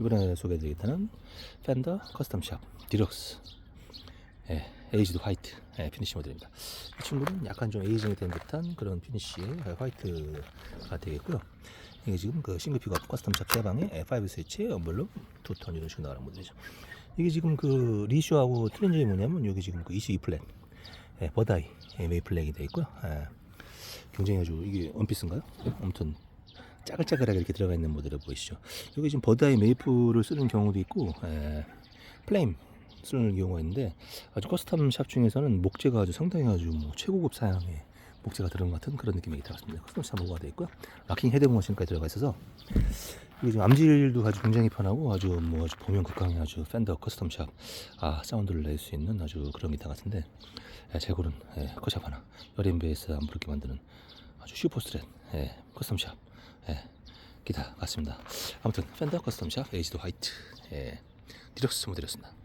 이번에 소개해드리겠다는 팬더 커스텀샵 디럭스 예, 에이지드 화이트 예, 피니시 모델입니다. 이 친구는 약간 좀 에이징이 된 듯한 그런 피니시의 화이트가 되겠고요. 이게 지금 그 싱글 픽업 커스텀샵 제방에 5 스위치 언블룸 두톤 이런 식으로 나가는 모델이죠. 이게 지금 그 리슈하고 점이 뭐냐면 여기 지금 그 22 플랫 예, 버다이 예, 메이 플랫이 되어 있고요. 예, 굉장히 아주 이게 원피스인가요? 아무튼 짜글짜글하게 이렇게 들어가 있는 모델을 보이시죠. 여기 지금 버다이 메이플을 쓰는 경우도 있고 에, 플레임 쓰는 경우가 있는데 아주 커스텀 샵 중에서는 목재가 아주 상당히 아주 뭐 최고급 사양의 목재가 들어간 것 같은 그런 느낌이 들었습니다. 커스텀 샵으로가 되어 있고요. 락킹 헤드 머신까지 들어가 있어서 이게 지금 암질도 아주 굉장히 편하고 아주 뭐 아주 보면 극강의 아주 팬더 커스텀 샵 아 사운드를 낼 수 있는 아주 그런 기타 같은데 예, 제 고른 예, 커샵 하나 여린 베이스 안 부르게 만드는 아주 슈퍼 스트렛 예, 커스텀 샵 예, 기타 같습니다. 아무튼 팬더 커스텀 샵 에이지드 화이트 예, 디럭스 모델이었습니다.